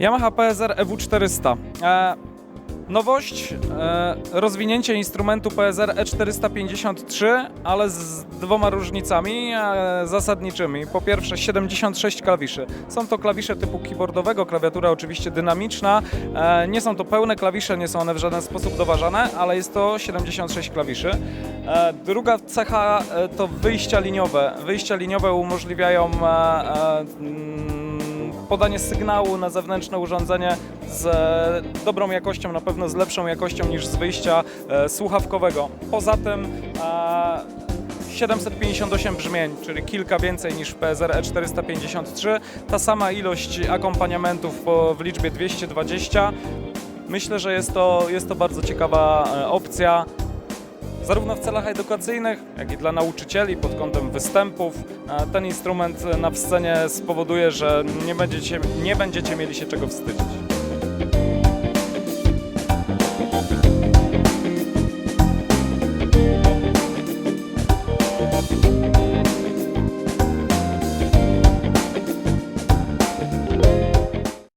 Yamaha PSR EW400. E, nowość, e, rozwinięcie instrumentu PSR E453, ale z dwoma różnicami e, zasadniczymi. Po pierwsze 76 klawiszy. Są to klawisze typu keyboardowego, klawiatura oczywiście dynamiczna. E, nie są to pełne klawisze, nie są one w żaden sposób doważane, ale jest to 76 klawiszy. E, druga cecha e, to wyjścia liniowe. Wyjścia liniowe umożliwiają e, e, podanie sygnału na zewnętrzne urządzenie z e, dobrą jakością, na pewno z lepszą jakością niż z wyjścia e, słuchawkowego. Poza tym e, 758 brzmień, czyli kilka więcej niż w PSR E453. Ta sama ilość akompaniamentów w liczbie 220. Myślę, że jest to, jest to bardzo ciekawa e, opcja zarówno w celach edukacyjnych, jak i dla nauczycieli pod kątem występów. Ten instrument na scenie spowoduje, że nie będziecie, nie będziecie mieli się czego wstydzić.